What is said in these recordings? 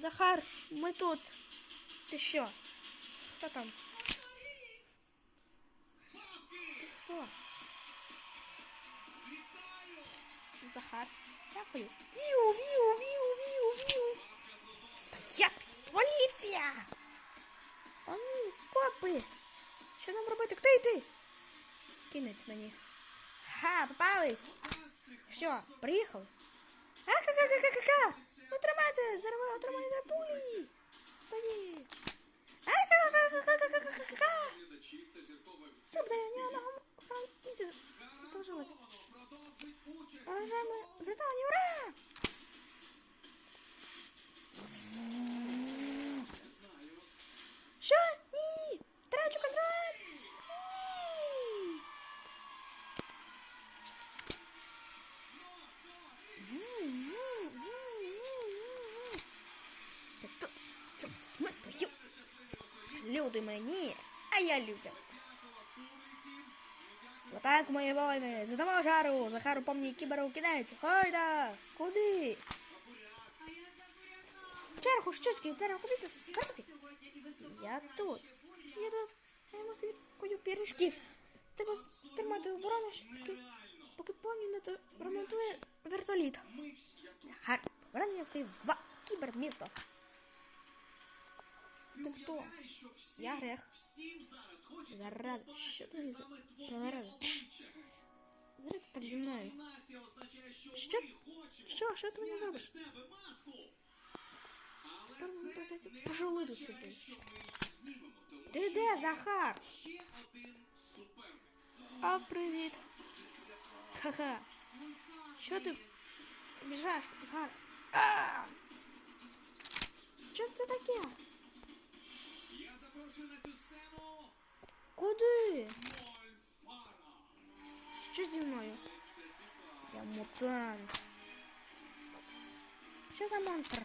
Захар, мы тут. Ты что? Кто там? Ты кто? Захар. Дякую. Виу, виу, виу, виу, виу. Стоять! полиция! А ну, Они, копы. Что нам робити? Хто йти? Кинець мені. Ха, попались! Все, приехал. А, А-ка-ка-ка-ка-ка! Отримайте! Зарва, отримайте! Уважаемые вредане, ура! Що? Ні! Втрачу контроль! Ні! Та тут... Ми свої... Люди мені, а я людям. В атаку мої воїни! Задамо жару! Захару помні кіберу кидають! Гойда! Куди? В чергу, щучки, дерево, куди ти? Скажи? Я тут. Я тут. А Я йому собі кую пірішків. Треба тримати оборону, поки, поки повні не до- ремонтує вертоліт. Захар, повернення в Київ 2. Кібермісто. Ты кто? Я грех. Зараз, что ты? зараз? Зараз так зі мною. Що? Что Що ти мені робиш? Тепер мені прийдеться пожалити собі. Захар? А привіт. Ха-ха. Що ты біжаєш, Захар? А! Що це таке? Куди? Мольфара. Що зі мною? Це цікаво. Я мутант. Що за монстр?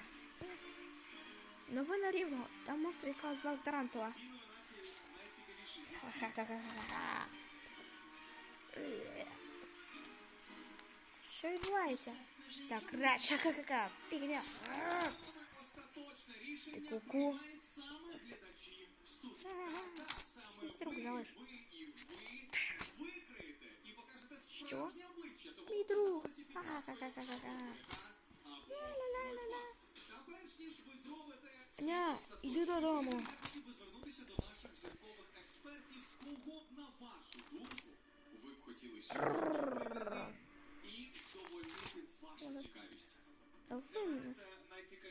Новина рівного. Там монстр, якого звав Тарантула. Ці номінації найцікавіші зі Ха-ха-ха-ха-ха. Е. Що відбувається? Так, радше, ха-ха-ха. Фігня. А! Остаточне рішення Ти ку-ку. Шестерок залиш. Що? Мій друг. Ня, іди додому. Ви б хотіли і довольнити вашу цікавість. Новини.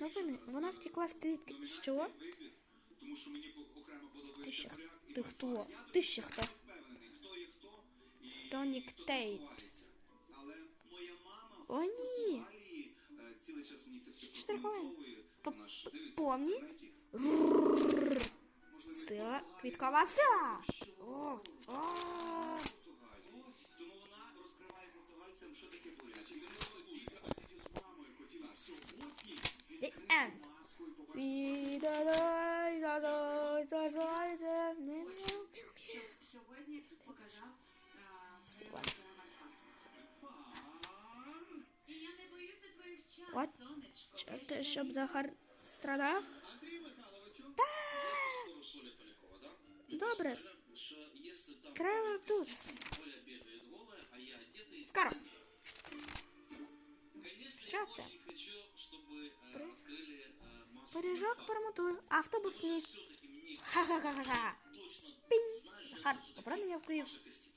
Новини. Вона втекла з клітки. Що? Тому що мені Ти ще ти хто? Ти ще хто? Сонік Тейпс. О, ні. Штриховен. Помні? Сила. Квіткова сила. О, о. От Чекайте, щоб Захар страдав. Та! Добре. Треба тут. Скоро. Що це? Пиріжок перемотую. Автобус ні. Ха-ха-ха-ха-ха. Пінь. Захар, поправлення в Київ.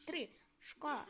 Три. Школа.